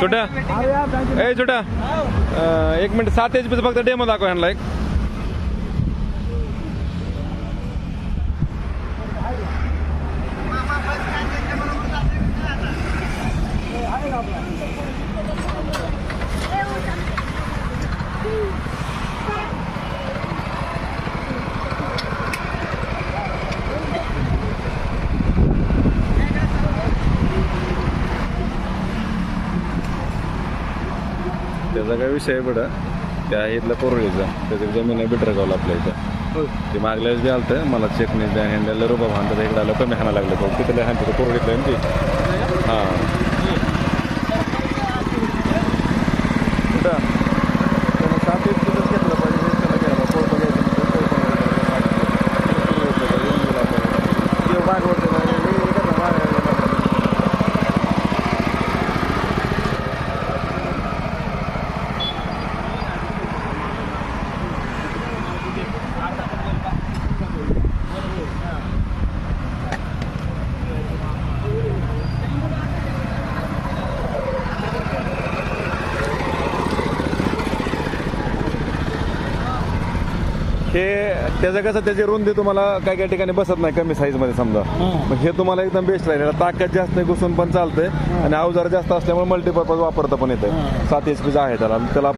छोट्या. ए छोट्या. एक मिनिट सात एच पीचं फक्त डेमो दाखव ह्यांना एक. त्याचा काय विषय आहे बडा त्या इथल्या पोरळीचा त्याची जमीन आहे बिटरगावला आपल्या इथं ते मागल्या वेळेस बी आलतं मला चेकने त्या हँडलला रुपा भांडत इकडे आलं कमी हाणा लागलं तो तिथल्या हाणते पोरळीतलं आहे ना ते हां कुठं त्यानं सात एक दिवस घेतलं पाहिजे हे त्याला घ्यायला पोरं घ्यायचं नंतर पोरं घ्यायचं. येऊन गेला आपण. ते भागवत नाही, हे कसं भागायला लागलं. हे त्याचं कसं त्याची रुंदी तुम्हाला काय काय ठिकाणी बसत नाही कमी साईजमध्ये समजा. मग हे तुम्हाला एकदम बेस्ट राहील. याला ताकद जास्त घुसून पण चालतंय. आणि अवजार जास्त असल्यामुळे मल्टीपर्पज वापरता पण येतं सात एच पीचा आहे त्याला. त्याला